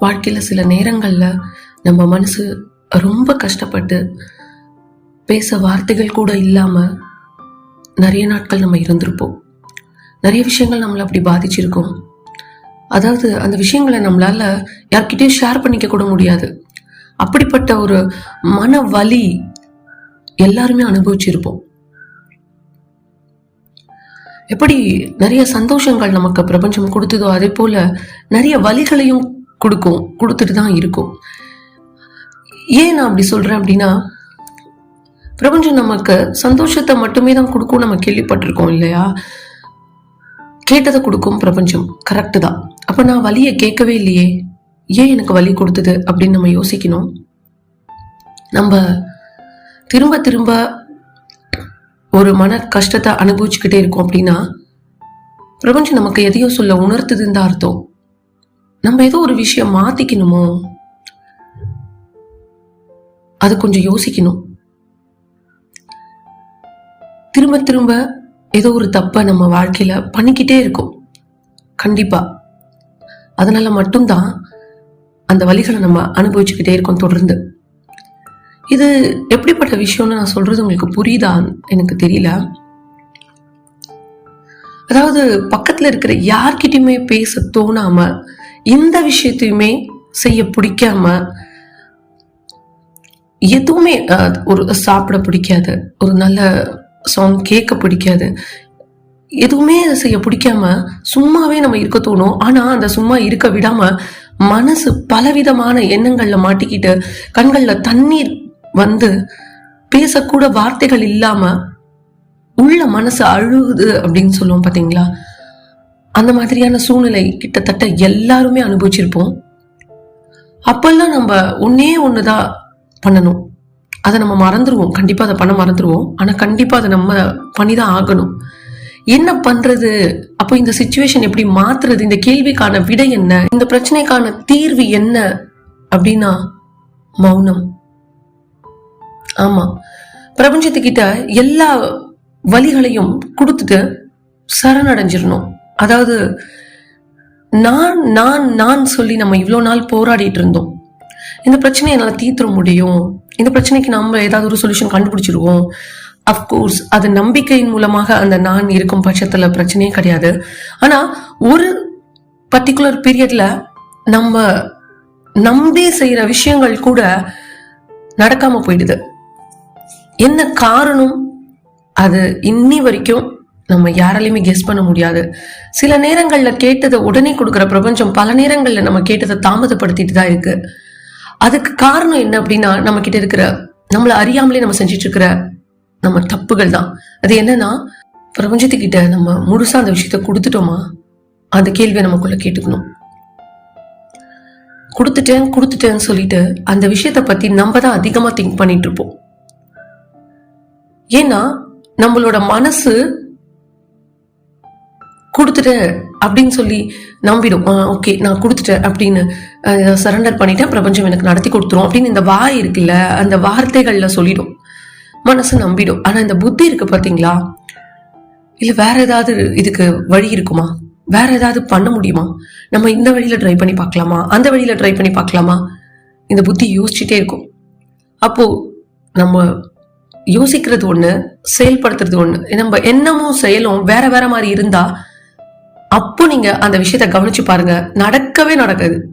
வாழ்க்கையில சில நேரங்களில் நம்ம மனசு ரொம்ப கஷ்டப்பட்டு பேச வார்த்தைகள் கூட இல்லாம நிறைய நாட்கள் நம்ம இருந்திருப்போம். நிறைய விஷயங்கள் நம்மளை அப்படி பாதிச்சிருக்கோம். அதாவது அந்த விஷயங்களை நம்மளால யார்கிட்டயும் ஷேர் பண்ணிக்க கூட முடியாது. அப்படிப்பட்ட ஒரு மன வலி எல்லாருமே அனுபவிச்சிருப்போம். எப்படி நிறைய சந்தோஷங்கள் நமக்கு பிரபஞ்சம் கொடுத்ததோ அதே போல நிறைய வலிகளையும் கொடுக்கும் கொடுத்துட்டு தான் இருக்கும். ஏன் நான் அப்படி சொல்றேன் அப்படின்னா பிரபஞ்சம் நமக்கு சந்தோஷத்தை மட்டுமே தான் கொடுக்கும் நம்ம கேள்விப்பட்டிருக்கோம் இல்லையா? கேட்டதை கொடுக்கும் பிரபஞ்சம் கரெக்டு தான். அப்போ நான் வலியை கேட்கவே இல்லையே? ஏன் எனக்கு வலி கொடுத்தது அப்படின்னு நம்ம யோசிக்கணும். நம்ம திரும்ப திரும்ப ஒரு மன கஷ்டத்தை அனுபவிச்சுக்கிட்டே இருக்கோம் அப்படின்னா பிரபஞ்சம் நமக்கு எதையோ சொல்ல உணர்த்துதுன்னு தான் அர்த்தம். நம்ம ஏதோ ஒரு விஷயம் மாத்திக்கணுமோ? அது கொஞ்சம் யோசிக்கணும். திரும்ப திரும்ப ஏதோ ஒரு தப்பை நம்ம வாழ்க்கையில பண்ணிக்கிட்டே இருக்கோம். கண்டிப்பா. அதனால மட்டும்தான் அந்த வழிகளை நம்ம அனுபவிச்சுக்கிட்டே இருக்கோம் தொடர்ந்து. இது எப்படிப்பட்ட விஷயம்னு நான் சொல்றது உங்களுக்கு புரியுதா எனக்கு தெரியல. அதாவது பக்கத்துல இருக்கிற யார்கிட்டயுமே பேச தோணாம எந்த விஷயத்தையுமே செய்ய பிடிக்காம எதுவுமே ஒரு சாப்பிட பிடிக்காது ஒரு நல்ல சாங் கேட்க பிடிக்காது. எதுவுமே செய்ய பிடிக்காம சும்மாவே நம்ம இருக்க தோணும். ஆனா அந்த சும்மா இருக்க விடாம மனசு பலவிதமான எண்ணங்கள்ல மாட்டிக்கிட்டு கண்கள்ல தண்ணீர் வந்து பேசக்கூட வார்த்தைகள் இல்லாம உள்ள மனசு அழுகுது அப்படின்னு சொல்லுவோம் பாத்தீங்களா? அந்த மாதிரியான சூழ்நிலை கிட்டத்தட்ட எல்லாருமே அனுபவிச்சிருப்போம். அப்பெல்லாம் நம்ம ஒன்னே ஒண்ணுதான் பண்ணணும். அதை நம்ம மறந்துருவோம். கண்டிப்பா அதை பண்ண மறந்துடுவோம் ஆனா கண்டிப்பா அதை நம்ம பண்ணிதான் ஆகணும். என்ன பண்றது? அப்போ இந்த சுச்சுவேஷன் எப்படி மாத்துறது? இந்த கேள்விக்கான விடை என்ன? இந்த பிரச்சனைக்கான தீர்வு என்ன? அப்படின்னா மௌனம். ஆமா. பிரபஞ்சத்துக்கிட்ட எல்லா வழிகளையும் கொடுத்துட்டு சரணடைஞ்சிடணும். அதாவது நான் நான் நான் சொல்லி நம்ம இவ்வளோ நாள் போராடிட்டு இருந்தோம். இந்த பிரச்சனையை என்னால் தீர்த்துற முடியும். இந்த பிரச்சனைக்கு நம்ம ஏதாவது ஒரு சொல்யூஷன் கண்டுபிடிச்சிருவோம். அஃப்கோர்ஸ் அது நம்பிக்கையின் மூலமாக அந்த நான் இருக்கும் பட்சத்தில் பிரச்சனையே கிடையாது. ஆனால் ஒரு பர்டிகுலர் பீரியடில் நம்ம நம்பி செய்கிற விஷயங்கள் கூட நடக்காமல் போயிடுது. என்ன காரணம்? அது இன்னி வரைக்கும் நம்ம யாராலையுமே கெஸ் பண்ண முடியாது. சில நேரங்களில் கேட்டதை உடனே கொடுக்குற பிரபஞ்சம் பல நேரங்களில் நம்ம கேட்டதை தாமதப்படுத்திட்டு தான் இருக்கு. அதுக்கு காரணம் என்ன அப்படின்னா நம்ம கிட்ட இருக்கிற நம்மளை அறியாமலே நம்ம செஞ்சிட்டு இருக்கிற நம்ம தப்புகள் தான். அது என்னன்னா பிரபஞ்சத்துக்கிட்ட நம்ம முழுசா அந்த விஷயத்த கொடுத்துட்டோமா அந்த கேள்வியை நமக்குள்ள கேட்டுக்கணும். கொடுத்துட்டேன் கொடுத்துட்டேன்னு சொல்லிட்டு அந்த விஷயத்த பத்தி நம்ம தான் அதிகமா திங்க் பண்ணிட்டு இருப்போம். ஏன்னா நம்மளோட மனசு கொடுத்துட்டேன் அப்படின்னு சொல்லி நம்பிடும். ஓகே நான் கொடுத்துட்டேன் அப்படின்னு சரண்டர் பண்ணிட்டேன் பிரபஞ்சம் எனக்கு நடத்தி கொடுத்துரும் அப்படின்னு இந்த வாய் இருக்குல்ல அந்த வார்த்தைகளில் சொல்லிடும். மனசு நம்பிடும். ஆனால் இந்த புத்தி இருக்கு பார்த்தீங்களா? இல்லை வேற ஏதாவது இதுக்கு வழி இருக்குமா? வேற ஏதாவது பண்ண முடியுமா? நம்ம இந்த வழியில் ட்ரை பண்ணி பார்க்கலாமா? அந்த வழியில் ட்ரை பண்ணி பார்க்கலாமா? இந்த புத்தி யோசிச்சுட்டே இருக்கும். அப்போது நம்ம யோசிக்கிறது ஒன்று செயல்படுத்துறது ஒன்று நம்ம எண்ணமும் செயலும் வேற வேற மாதிரி இருந்தால் அப்போ நீங்க அந்த விஷயத்த கவனிச்சு பாருங்க. நடக்கவே நடக்காது.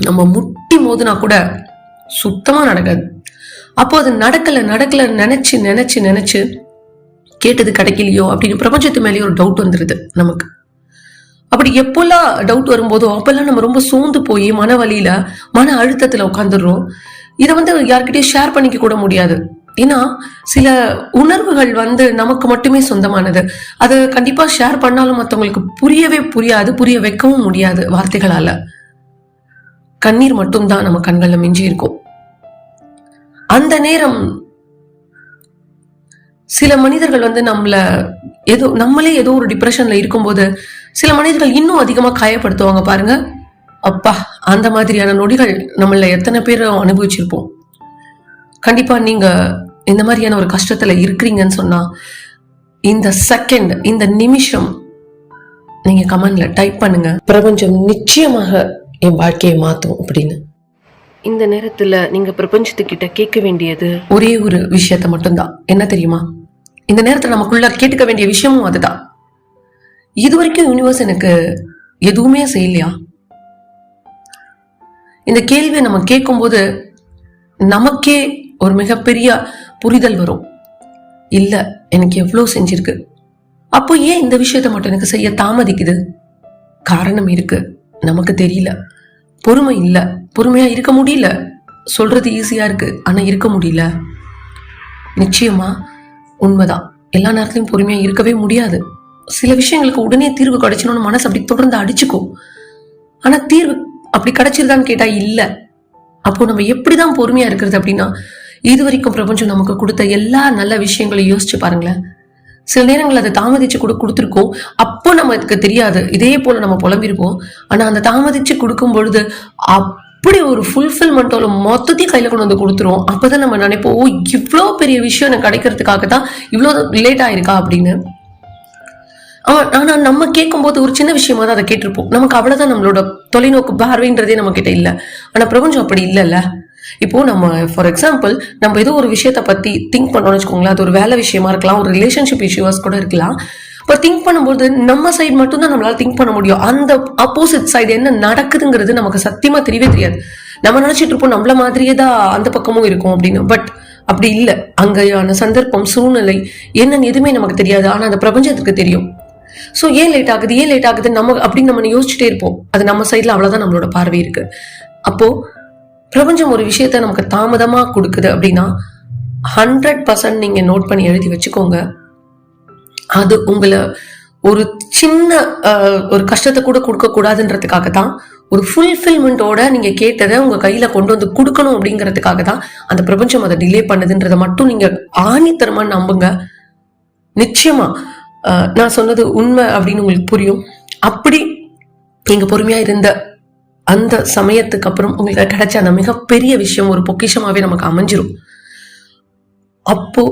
நம்ம முட்டி மோதுனா கூட சுத்தமா நடக்காது. அப்போ அது நடக்கல நடக்கல நினைச்சு நினைச்சு நினைச்சு கேட்டது கிடைக்கலையோ அப்படின்னு பிரபஞ்சத்து மேலேயே ஒரு டவுட் வந்துருது நமக்கு. அப்படி எப்போல்லாம் டவுட் வரும்போதோ அப்பெல்லாம் நம்ம ரொம்ப சோர்ந்து போய் மன வழியில மன அழுத்தத்துல உட்காந்துடுறோம் இதை வந்து யார்கிட்டயும் ஷேர் பண்ணிக்க கூட முடியாது. ஏன்னா சில உணர்வுகள் வந்து நமக்கு மட்டுமே சொந்தமானது. அது கண்டிப்பா ஷேர் பண்ணாலும் மத்தவங்களுக்கு புரியவே புரியாது புரிய வைக்கவும் முடியாது வார்த்தைகளால. கண்ணீர் மட்டும்தான் நம்ம கண்களில் மிஞ்சி இருக்கும். அந்த நேரம் சில மனிதர்கள் வந்து நம்மள ஏதோ நம்மளே ஏதோ ஒரு டிப்ரெஷன்ல இருக்கும்போது சில மனிதர்கள் இன்னும் அதிகமா காயப்படுத்துவாங்க பாருங்க. அப்பா அந்த மாதிரியான நொடிகள் நம்மள எத்தனை பேரும் அனுபவிச்சிருப்போம். கண்டிப்பா நீங்க இந்த மாதிரியான ஒரு கஷ்டத்துல இருக்கிறீங்கன்னு சொன்னா இந்த செகண்ட் இந்த நிமிஷம் நீங்க கமெண்ட்ல டைப் பண்ணுங்க. பிரபஞ்சம் நிச்சயமாக என் வாழ்க்கையை மாற்றும் அப்படின்னு. இந்த நேரத்துல நீங்க பிரபஞ்சத்துக்கிட்ட கேட்க வேண்டியது? ஒரே ஒரு விஷயத்த மட்டும்தான். என்ன தெரியுமா? இந்த நேரத்துல நமக்குள்ள கேட்டுக்க வேண்டிய விஷயமும் அதுதான். இது வரைக்கும் யூனிவர்ஸ் எனக்கு எதுவுமே செய்யலையா? இந்த கேள்வியை நம்ம கேட்கும்போது நமக்கே ஒரு மிகப்பெரிய புரிதல் வரும். இல்ல எனக்கு எவ்வளோ செஞ்சிருக்கு. அப்போ ஏன் இந்த விஷயத்த மட்டும் எனக்கு செய்ய தாமதிக்குது? காரணம் இருக்கு. நமக்கு தெரியல. பொறுமை இல்ல. பொறுமையா இருக்க முடியல. சொல்றது ஈஸியா இருக்கு. ஆனா இருக்க முடியல. நிச்சயமா உண்மைதான். எல்லா நேரத்துலயும் பொறுமையா இருக்கவே முடியாது. சில விஷயங்களுக்கு உடனே தீர்வு கிடைச்சணும்னு மனசு அப்படி தொடர்ந்து அடிச்சுக்கும் ஆனா தீர்வு அப்படி கிடைச்சிருதான்னு கேட்டா இல்ல. அப்போ நம்ம எப்படிதான் பொறுமையா இருக்கிறது அப்படின்னா இது வரைக்கும் பிரபஞ்சம் நமக்கு கொடுத்த எல்லா நல்ல விஷயங்களையும் யோசிச்சு பாருங்களேன். சில நேரங்கள் அதை தாமதிச்சு கூட கொடுத்துருக்கோம். அப்போ நமக்கு தெரியாது. இதே போல நம்ம புலம்பிருப்போம். ஆனா அந்த தாமதிச்சு கொடுக்கும் பொழுது அப்படி ஒரு ஃபுல்ஃபில்மெண்ட்டோட மொத்தத்தையும் கையில கொண்டு வந்து கொடுத்துரும் அப்பதான் நம்ம நினைப்போம் ஓ இவ்வளோ பெரிய விஷயம் எனக்கு கிடைக்கிறதுக்காக தான் இவ்வளோ லேட் ஆயிருக்கா? அப்படின்னு. ஆமா ஆனா நம்ம கேட்கும்போது ஒரு சின்ன விஷயமா தான் அதை கேட்டிருப்போம். நமக்கு அவ்வளவுதான் நம்மளோட தொலைநோக்கு பார்வைன்றதே நம்ம கிட்ட இல்ல. ஆனா பிரபஞ்சம் அப்படி இல்லைல்ல. இப்போ நம்ம ஃபார் எக்ஸாம்பிள் நம்ம ஏதோ ஒரு விஷயத்த பத்தி திங்க் பண்ணோம்னு வச்சுக்கோங்களேன் அது ஒரு வேலை விஷயமா இருக்கலாம் ஒரு ரிலேஷன்ஷிப் இஷ்யூஸ் கூட இருக்கலாம். இப்போ திங்க் பண்ணும்போது நம்ம சைடு மட்டும்தான் நம்மளால திங்க் பண்ண முடியும். அந்த ஆப்போசிட் சைடு என்ன நடக்குதுங்கிறது நமக்கு சத்தியமா தெரியவே தெரியாது. நம்ம நினைச்சிட்டு இருப்போம் நம்மள மாதிரியே தான் அந்த பக்கமும் இருக்கும் அப்படின்னு. பட் அப்படி இல்லை. அங்கேயான சந்தர்ப்பம் சூழ்நிலை என்னன்னு எதுவுமே நமக்கு தெரியாது. ஆனா அந்த பிரபஞ்சத்துக்கு தெரியும். ஸோ ஏன் லேட் ஆகுது? ஏன் லேட் ஆகுது? நம்ம அப்படின்னு நம்ம யோசிச்சுட்டே இருப்போம். அது நம்ம சைடில் அவ்வளோதான் நம்மளோட பார்வை இருக்கு. அப்போ பிரபஞ்சம் ஒரு விஷயத்த நமக்கு தாமதமா கொடுக்குது அப்படின்னா ஹண்ட்ரட் பர்சன்ட் நீங்க நோட் பண்ணி எழுதி வச்சுக்கோங்க. அது உங்களை ஒரு சின்ன ஒரு கஷ்டத்தை கூட கொடுக்க கூடாதுன்றதுக்காக தான் ஒரு ஃபுல்ஃபில்மெண்ட்டோட நீங்க கேட்டதை உங்க கையில கொண்டு வந்து கொடுக்கணும் அப்படிங்கிறதுக்காக தான் அந்த பிரபஞ்சம் அதை டிலே பண்ணுதுன்றதை மட்டும் நீங்க ஆணித்தரமா நம்புங்க. நிச்சயமா நான் சொன்னது உண்மை அப்படின்னு உங்களுக்கு புரியும். அப்படி நீங்க பொறுமையா இருந்த அந்த சமயத்துக்கு அப்புறம் உங்களுக்கு கிடைச்ச அந்த மிகப்பெரிய விஷயம் ஒரு பொக்கிஷமாவே நமக்கு அமைஞ்சிரும். அப்போ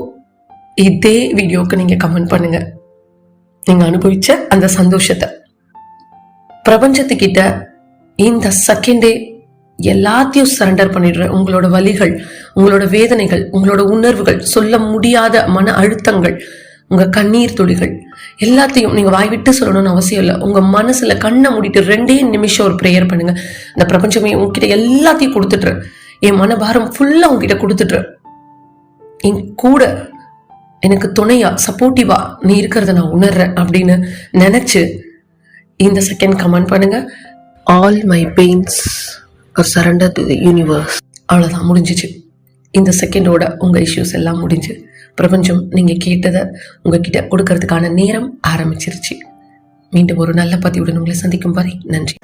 இதே வீடியோக்கு நீங்க கமெண்ட் பண்ணுங்க. நீங்க அனுபவிச்ச அந்த சந்தோஷத்தை. பிரபஞ்சத்துக்கிட்ட இந்த செகண்டே எல்லாத்தையும் சரண்டர் பண்ணிடுற உங்களோட வலிகள் உங்களோட வேதனைகள் உங்களோட உணர்வுகள் சொல்ல முடியாத மன அழுத்தங்கள் உங்க கண்ணீர் துளிகள். எல்லாத்தையும் நீங்க வாய் விட்டு சொல்லணும்னு அவசியம் இல்லை. உங்க மனசுல கண்ணை மூடிட்டு ரெண்டே நிமிஷம் ஒரு ப்ரேயர் பண்ணுங்க. இந்த பிரபஞ்சமே உங்ககிட்ட எல்லாத்தையும் கொடுத்துட்ரு என் மனபாரம் ஃபுல்லா உங்ககிட்ட கொடுத்துட்ரு என் கூட எனக்கு துணையா சப்போர்ட்டிவா நீ இருக்கிறத நான் உணர்றேன் அப்படின்னு நினைச்சு இந்த செகண்ட் கமெண்ட் பண்ணுங்க. All my pains are surrender to the universe அவ்வளோதான் முடிஞ்சிச்சு. இந்த செகண்டோட உங்க இஷ்யூஸ் எல்லாம் முடிஞ்சு. பிரபஞ்சம் நீங்க கேட்டதை உங்ககிட்ட கொடுக்கறதுக்கான நேரம் ஆரம்பிச்சிருச்சு. மீண்டும் ஒரு நல்ல பதிவுடன் உங்களை சந்திக்கும் வரை நன்றி.